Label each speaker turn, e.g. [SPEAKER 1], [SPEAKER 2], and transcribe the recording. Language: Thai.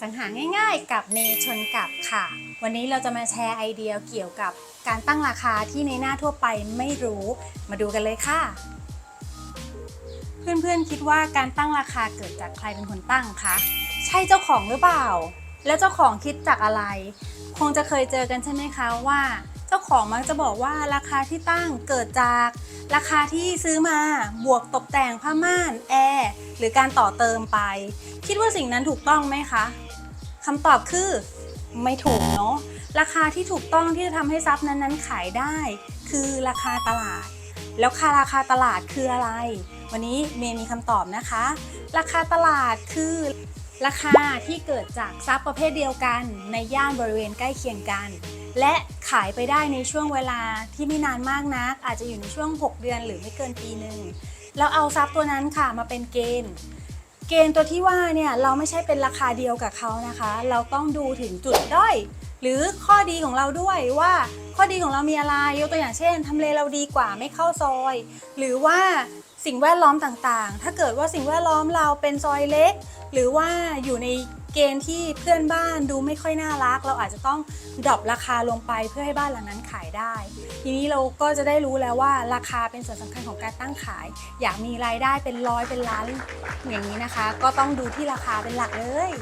[SPEAKER 1] สังหาง่ายๆ กับเมย์ชนกับค่ะ วันนี้เราจะมาแชร์ไอเดียเกี่ยวกับการตั้งราคาที่ในหน้าทั่วไปไม่รู้ มาดูกันเลยค่ะ เพื่อนๆคิดว่าการตั้งราคาเกิดจากใครเป็นคนตั้งคะใช่เจ้าของหรือเปล่า แล้วเจ้าของคิดจากอะไร คงจะเคยเจอกันใช่ไหมคะว่า เจ้าของมักจะบอกว่าราคาที่ตั้งเกิดจากราคาที่ซื้อมาบวกตกแต่งผ้าม่านแอร์หรือการต่อเติมไป คิดว่าสิ่งนั้นถูกต้องไหมคะ คำตอบคือไม่ถูกเนาะราคาที่ถูกต้องที่จะทำให้ทรัพย์นั้นๆขายได้ คือราคาตลาด แล้วค่าราคาตลาดคืออะไร วันนี้เมย์มีคำตอบนะคะ ราคาตลาดคือ ราคาที่เกิดจากทรัพย์ประเภทเดียวกัน ในย่านบริเวณใกล้เคียงกัน และขายไปได้ในช่วงเวลาที่ไม่นานมากนัก อาจจะอยู่ในช่วง 6 เดือนหรือไม่เกินปีหนึ่งแล้วเอาทรัพย์ตัวนั้นค่ะมาเป็นเกณฑ์ เกณฑ์ตัวที่ว่าเนี่ยเราไม่ใช่เป็นราคาเดียวกับเขานะคะ เราต้องดูถึงจุดด้อยหรือข้อดีของเราด้วยว่าข้อดีของเรามีอะไรยกตัวอย่างเช่นทำเลเราดีกว่าไม่เข้าซอย หรือว่าสิ่งแวดล้อมต่างๆ ถ้าเกิดว่าสิ่งแวดล้อมเราเป็นซอยเล็ก หรือว่าอยู่ใน เกณฑ์ที่เพื่อนบ้านดูไม่ค่อยน่ารัก เราอาจจะต้องดรอปราคาลงไปเพื่อให้บ้านหลังนั้นขายได้ ทีนี้เราก็จะได้รู้แล้วว่าราคาเป็นส่วนสำคัญของการตั้งขาย อยากมีรายได้เป็นร้อยเป็นล้านอย่างนี้นะคะ ก็ต้องดูที่ราคาเป็นหลักเลย